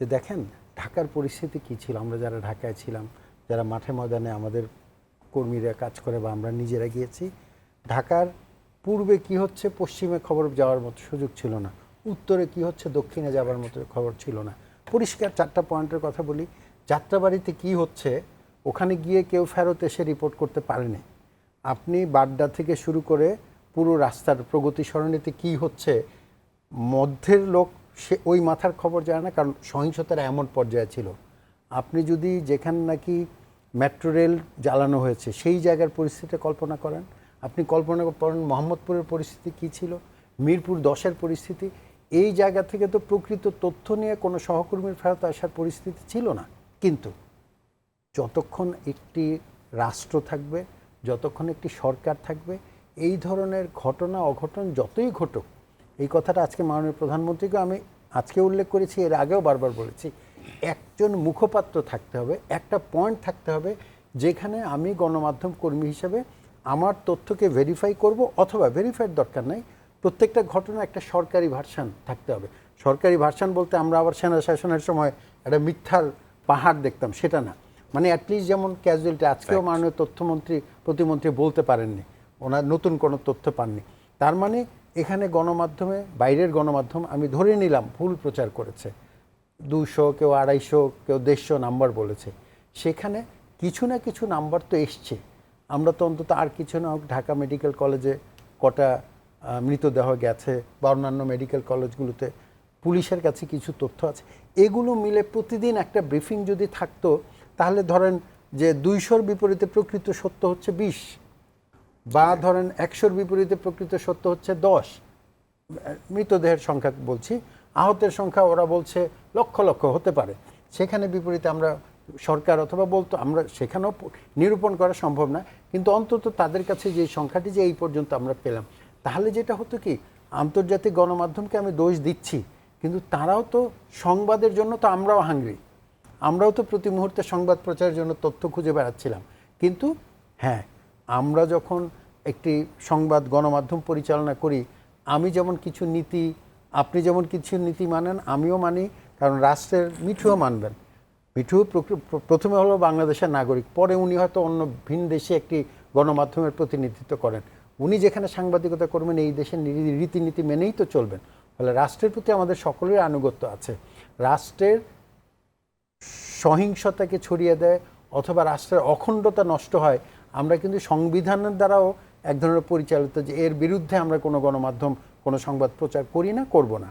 যে দেখেন, ঢাকার পরিস্থিতি কী ছিল? আমরা যারা ঢাকায় ছিলাম, যারা মাঠে ময়দানে আমাদের কর্মীরা কাজ করে বা আমরা নিজেরা গিয়েছি, ঢাকার পূর্বে কি হচ্ছে? পশ্চিমে খবর যাওয়ার মতো সুযোগ ছিল না। উত্তরে কি হচ্ছে? দক্ষিণে যাওয়ার মতো খবর ছিল না। পরিষ্কার চারটা পয়েন্টের কথা বলি। যাত্রাবাড়িতে কি হচ্ছে? ওখানে গিয়ে কেউ ফেরত এসে রিপোর্ট করতে পারেনি। আপনি বাড্ডা থেকে শুরু করে পুরো রাস্তার প্রগতি সরণিতে কি হচ্ছে? মধ্যের লোক সে ওই মাথার খবর যায় না, কারণ সহিংসতার এমন পর্যায়ে ছিল। আপনি যদি যেখানে নাকি মেট্রো রেল জ্বালানো হয়েছে, সেই জায়গার পরিস্থিতি কল্পনা করেন। আপনি কল্পনা করেন মোহাম্মদপুরের পরিস্থিতি কি ছিল, মিরপুর দশের পরিস্থিতি। এই জায়গা থেকে তো প্রকৃত তথ্য নিয়ে কোনো সহকর্মীর ফেরত আসার পরিস্থিতি ছিল না। কিন্তু যতক্ষণ একটি রাষ্ট্র থাকবে, যতক্ষণ একটি সরকার থাকবে, এই ধরনের ঘটনা, অঘটন যতই ঘটুক এই কথাটা আজকে মাননীয় প্রধানমন্ত্রীকে আমি আজকে উল্লেখ করেছি এর আগেও বারবার বলেছি। একজন মুখপাত্র থাকতে হবে একটা পয়েন্ট থাকতে হবে যেখানে আমি গণমাধ্যম কর্মী হিসেবে আমার তথ্যকে ভেরিফাই করব অথবা ভেরিফাইয়ের দরকার নাই প্রত্যেকটা ঘটনা একটা সরকারি ভার্সান থাকতে হবে। সরকারি ভার্সান বলতে আমরা আবার সেনা শাসনের সময় একটা মিথ্যার পাহাড় দেখতাম সেটা না। মানে অ্যাটলিস্ট যেমন ক্যাজুয়ালিটি আজকেও মাননীয় তথ্যমন্ত্রী প্রতিমন্ত্রী বলতে পারেননি ওনার নতুন কোনো তথ্য পাননি। তার মানে এখানে গণমাধ্যমে, বাইরের গণমাধ্যম আমি ধরে নিলাম ভুল প্রচার করেছে। দুশো কেউ আড়াইশো, কেউ দেড়শো নাম্বার বলেছে। সেখানে কিছু না কিছু নাম্বার তো এসছে। আমরা তো অন্তত আর কিছু না হোক ঢাকা মেডিকেল কলেজে কটা মৃতদেহ গেছে বা অন্যান্য মেডিকেল কলেজগুলোতে পুলিশের কাছে কিছু তথ্য আছে। এগুলো মিলে প্রতিদিন একটা ব্রিফিং যদি থাকতো, তাহলে ধরেন যে দুইশোর বিপরীতে প্রকৃত সত্য হচ্ছে বিশ। বা ধরেন একশোর বিপরীতে প্রকৃত সত্য হচ্ছে দশ। মৃতদেহের সংখ্যা বলছি, আহতের সংখ্যা ওরা বলছে লক্ষ লক্ষ হতে পারে। সেখানে বিপরীতে আমরা সরকার অথবা বলতো, আমরা সেখানেও নিরূপণ করা সম্ভব না, কিন্তু অন্তত তাদের কাছে যে সংখ্যাটি যে এই পর্যন্ত আমরা পেলাম, তাহলে যেটা হতো কি, আন্তর্জাতিক গণমাধ্যমকে আমি দোষ দিচ্ছি, কিন্তু তারাও তো সংবাদের জন্য তো আমরাও হাঙ্গরি আমরাও তো প্রতি মুহূর্তে সংবাদ প্রচারের জন্য তথ্য খুঁজে বেড়াচ্ছিলাম। কিন্তু হ্যাঁ আমরা যখন একটি সংবাদ গণমাধ্যম পরিচালনা করি, আমি যেমন কিছু নীতি, আপনি যেমন কিছু নীতি মানেন, আমিও মানি, কারণ রাষ্ট্রের মিঠুও মানবেন। মিঠু প্রথমে হলো বাংলাদেশের নাগরিক, পরে উনি হয়তো অন্য ভিন দেশে একটি গণমাধ্যমের প্রতিনিধিত্ব করেন। উনি যেখানে সাংবাদিকতা করবেন, এই দেশের রীতিনীতি মেনেই তো চলবেন। ফলে রাষ্ট্রের প্রতি আমাদের সকলের আনুগত্য আছে। রাষ্ট্রের সহিংসতাকে ছড়িয়ে দেয়, অথবা রাষ্ট্রের অখণ্ডতা নষ্ট হয় আমরা কিন্তু সংবিধানের দ্বারাও এক ধরনের পরিচালিত যে এর বিরুদ্ধে আমরা কোনো গণমাধ্যম, কোনো সংবাদ প্রচার করি না, করব না।